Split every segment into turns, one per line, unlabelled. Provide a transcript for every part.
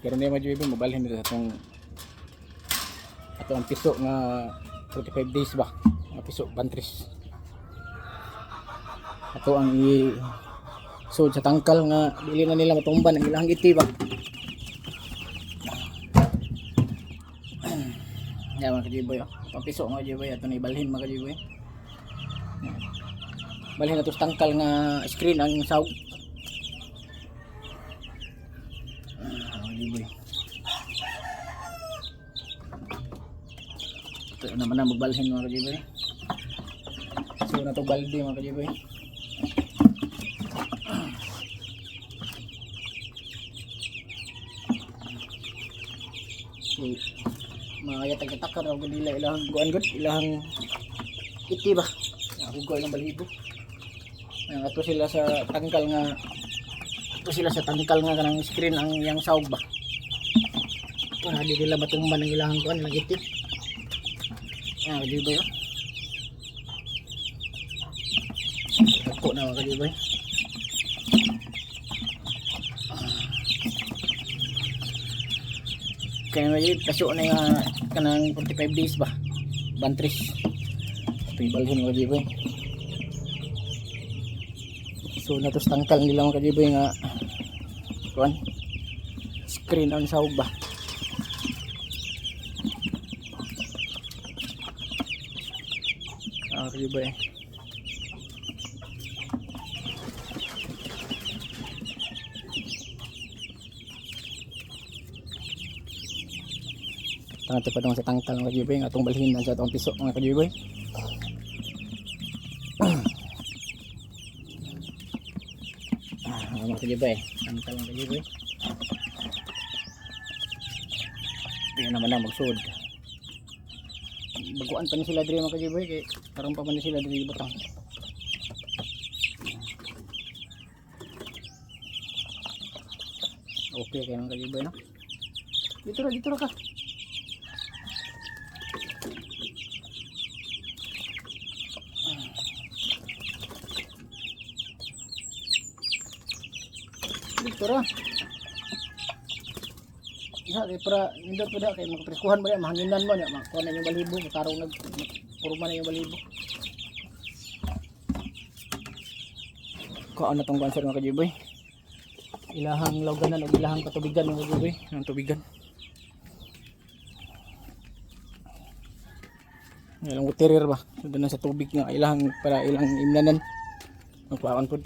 Pero hindi mga JB, mabalhin nito sa itong ato ang piso nga 45 days ba? Nga piso, bantris. Ato ang i sud sa tangkal nga dili na nila matumban ang ilang iti ba? Yan mga kajiboy oh. Pang piso mga kajiboy. Ito na ibalhin mga kajiboy. Balhin na to sa tangkal nga screen ang sawg. Ah, mga kajiboy. Ito naman na magbalhin mga kajiboy. So na to balde mga kajiboy. So, mga yatag-yatakar ako nila ilahang guan ilahang iti ba? Nahugoy ng balibo. Ang ato sila sa tangkal nga ato sila sa tangkal nga kanang screen ang yang sawg ba? Para di nila matumban ang ilahang kuan ng iti ah di ba? Yun ako na mga kalibay kaya nga yun kaso na yung ah, kanang 45 days ba? Bantris. Ito yung balhin mga kajibay so natos tangkal nila mga kajibay nga kuan screen on sahog ba ah kajibay Tangan pa dong sa tangkal mga kajiboy nga atong balhin sa atong piso mga kajiboy. ah, mga kajiboy, tangkal mga kajiboy. Hindi naman na magsud. Baguan pa ni sila diri mga kajiboy kay karon pa man sila diri butang. Okay kay mga kajiboy no. Dito ra dito ra ka. Dito ra. Isa kay para nindot pa kay makapreskuhan ba yan mahanginan mo nya makuha na yung balibo matarong nag purma na yung balibo. Ko ano tong banser mga kajiboy. Ilahang lawganan o ilahang katubigan mga kajiboy, ng tubigan. Ilang waterer ba? Doon na sa tubig nga ilang para ilang imnanan. Magpawan pod.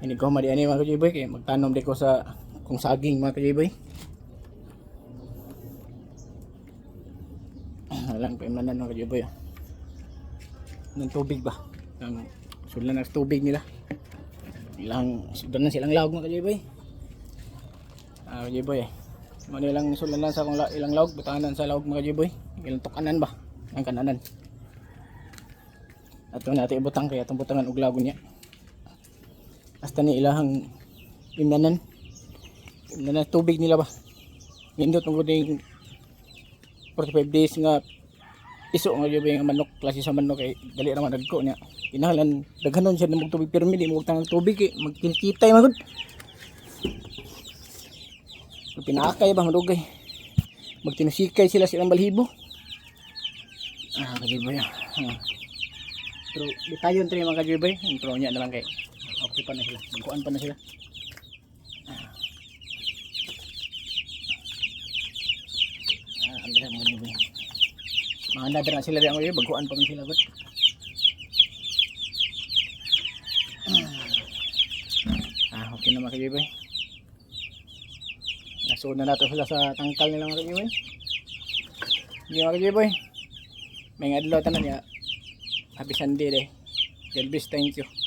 Ini ko madi ani mga kajiboy kay magtanom di ko sa kung saging mga kajiboy. Alang pa imnanan mga kajiboy. ah ng tubig ba? Ang sulan ng tubig nila. Ilang sudan na silang lawg mga kajiboy. Ah kajiboy eh. Ano ilang sulan lang sa kung la, ilang lawg butangan sa lawg mga kajiboy. Ilang tukanan ba? Ang kananan. At ito natin ibutang kaya itong butangan og lawg niya hasta ni ilahang imnanan imnanan tubig nila ba? Nindot ang guding 45 days nga iso nga yung yung manok klase sa manok kay dali naman nagko niya. Inahalan daghanon siya ng tubig pero hindi mo utang ng tubig eh magkinkitay magud pinakay ba madugay magtinusikay sila silang balhibo. Ah kajibay ah. Pero di tayo tre mga kajibay intro niya naman kay okay pa na sila. Magkuan pa na sila. Ah. Ang dala mga kajibay mga nadar na sila diyan ngayon baguan pa man sila gut ah. Okay na mga kajibay nasuod na nato sila sa tangkal nila mga kajibay hindi mga kajibay may adlaw tanan niya. Happy sunday day God thank you